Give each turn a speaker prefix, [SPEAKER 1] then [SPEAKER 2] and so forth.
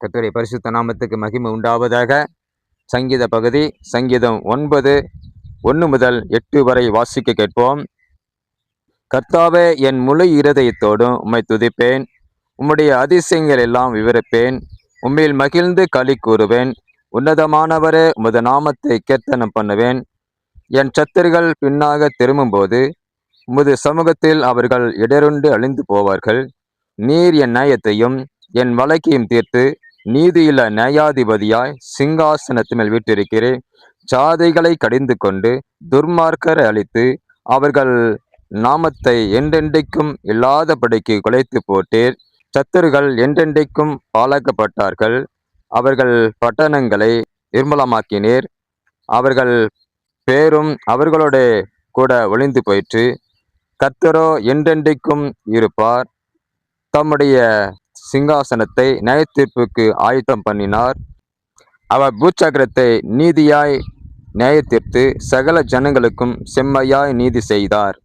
[SPEAKER 1] கர்த்தருடைய பரிசுத்த நாமத்துக்கு மகிமை உண்டாவதாக. சங்கீத பகுதி சங்கீதம் ஒன்பது ஒன்று முதல் எட்டு வரை வாசிக்க கேட்போம். கர்த்தாவே என் முழு இருதயத்தோடும் உம்மை துதிப்பேன். உம்முடைய அதிசயங்கள் எல்லாம் விவரிப்பேன். உம்மில் மகிழ்ந்து களி கூறுவேன். உன்னதமானவரே உமது நாமத்தை கீர்த்தனம் பண்ணுவேன். என் சத்துருகள் பின்னாக திரும்பும்போது உமது சமூகத்தில் அவர்கள் இடருண்டு அழிந்து போவார்கள். நீர் என் நயத்தையும் என் வழக்கையும் தீர்த்து நீதியில நியாயாதிபதியாய் சிங்காசனத்து மேல் வீட்டிருக்கிறேன் சாதைகளை கடிந்து கொண்டு துர்மார்க்கரை அழித்து அவர்கள் நாமத்தை என்றென்றைக்கும் இல்லாதபடிக்கு குலைத்து போட்டீர். சத்துருகள் என்றென்றைக்கும் பாழாக்கப்பட்டார்கள். அவர்கள் பட்டணங்களை நிர்மலமாக்கினீர். அவர்கள் பேரும் அவர்களோட கூட ஒளிந்து போயிற்று. கர்த்தரோ என்றென்றைக்கும் இருப்பார். தம்முடைய சிங்காசனத்தை நியாயத்தீர்ப்புக்கு ஆயத்தம் பண்ணினார். அவர் பூச்சக்கரத்தை நீதியாய் நியாயத்தீர்த்து சகல ஜனங்களுக்கும் செம்மையாய் நீதி செய்தார்.